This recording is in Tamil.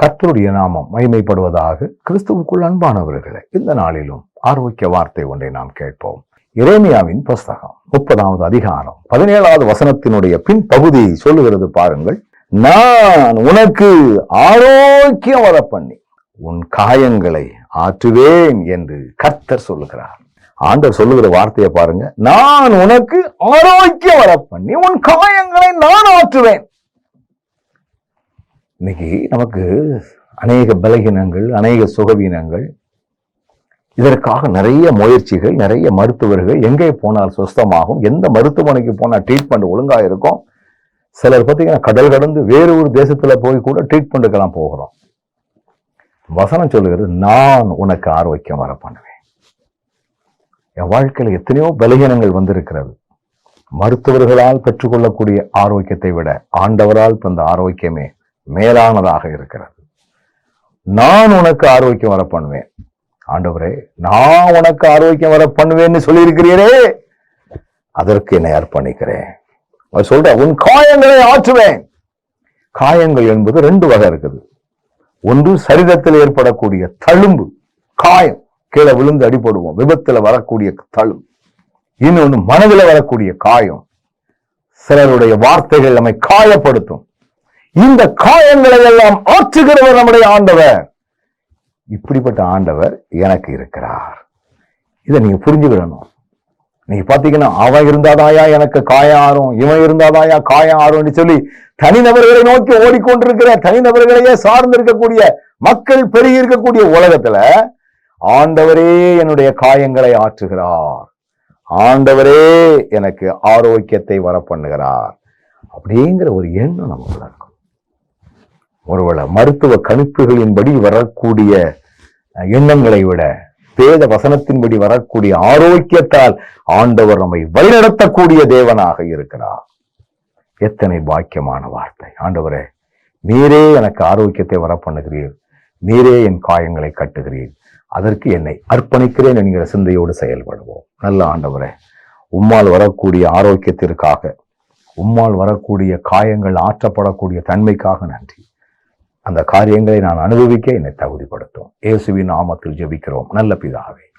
கர்த்தருடைய நாமம் மகிமைப்படுவதாக கிறிஸ்துவுக்குள் அன்பானவர்களே இந்த நாளிலும் ஆரோக்கிய வார்த்தை ஒன்றை நாம் கேட்போம். இரேமியாவின் புஸ்தகம் முப்பதாவது அதிகாரம் பதினேழாவது வசனத்தினுடைய பின் பகுதியை சொல்லுகிறது பாருங்கள். நான் உனக்கு ஆரோக்கியம் வர பண்ணி உன் காயங்களை ஆற்றுவேன் என்று கர்த்தர் சொல்லுகிறார். ஆண்டவர் சொல்லுகிற வார்த்தையை பாருங்க. நான் உனக்கு ஆரோக்கியம் வர பண்ணி உன் காயங்களை நான் ஆற்றுவேன். இன்னைக்கு நமக்கு அநேக பலகீனங்கள் அநேக சுகவீனங்கள் இதற்காக நிறைய முயற்சிகள் நிறைய மருத்துவர்கள் எங்கே போனால் சுஸ்தமாகும் எந்த மருத்துவமனைக்கு போனால் ட்ரீட்மெண்ட் ஒழுங்காக இருக்கும். சிலர் பார்த்தீங்கன்னா கடல் கடந்து வேறு ஒரு தேசத்தில் போய் கூட ட்ரீட்மெண்ட்டுக்கெல்லாம் போகிறோம். வசனம் சொல்லுகிறது நான் உனக்கு ஆரோக்கியம் வர பண்ணுவேன் என் வாழ்க்கையில் எத்தனையோ பலகீனங்கள் வந்திருக்கிறது. மருத்துவர்களால் பெற்றுக்கொள்ளக்கூடிய ஆரோக்கியத்தை விட ஆண்டவரால் தந்த ஆரோக்கியமே மேலானதாக இருக்கிறது. நான் உனக்கு ஆரோக்கியம் வர பண்ணுவேன். ஆண்டவரே நான் உனக்கு ஆரோக்கியம் வர பண்ணுவேன்னு சொல்லியிருக்கிறீரே. அதற்கு என்னை அர்ப்பணிக்கிறேன். அவர் சொல்ற உன் காயங்களை ஆற்றுவேன். காயங்கள் என்பது ரெண்டு வகை இருக்குது. ஒன்று சரீரத்தில் ஏற்படக்கூடிய தழும்பு காயம். கீழே விழுந்து அடிபடுவோம். விபத்துல வரக்கூடிய தழும்பு. இன்னொன்று மனதில் வரக்கூடிய காயம். சிலருடைய வார்த்தைகள் நம்மை காயப்படுத்தும். இந்த காயங்களை எல்லாம் ஆற்றுகிறவர் நம்முடைய ஆண்டவர். இப்படிப்பட்ட ஆண்டவர் எனக்கு இருக்கிறார். இதை நீங்க புரிஞ்சுக்கிடணும். நீங்க பாத்தீங்கன்னா அவன் இருந்தாதாயா எனக்கு காயம் ஆறும் இவன் இருந்தாதாயா காயம் ஆறும்னு சொல்லி தனிநபர்களை நோக்கி ஓடிக்கொண்டிருக்கிற தனிநபர்களையே சார்ந்து இருக்கக்கூடிய மக்கள் பெருகி இருக்கக்கூடிய உலகத்துல ஆண்டவரே என்னுடைய காயங்களை ஆற்றுகிறார். ஆண்டவரே எனக்கு ஆரோக்கியத்தை வர பண்ணுகிறார் அப்படிங்கிற ஒரு எண்ணம் நமக்குள்ள இருக்கும் ஒருவேளை மருத்துவ கணிப்புகளின்படி வரக்கூடிய எண்ணங்களை விட வேத வசனத்தின்படி வரக்கூடிய ஆரோக்கியத்தால் ஆண்டவர் நம்மை வழிநடத்தக்கூடிய தேவனாக இருக்கிறார். எத்தனை பாக்கியமான வார்த்தை. ஆண்டவரே நீரே எனக்கு ஆரோக்கியத்தை வர பண்ணுகிறீர் நீரே என் காயங்களை கட்டுகிறீர். அதற்கு என்னை அர்ப்பணிக்கிறேன் என்கிற சிந்தையோடு செயல்படுவோம். நல்ல ஆண்டவரே உம்மால் வரக்கூடிய ஆரோக்கியத்திற்காக உம்மால் வரக்கூடிய காயங்கள் ஆற்றப்படக்கூடிய தன்மைக்காக நன்றி. அந்த காரியங்களை நான் அனுபவிக்க என்னை தகுதிப்படுத்தும். இயேசுவின் நாமத்தில் ஜெபிக்கிறோம். நல்ல பிதாவே.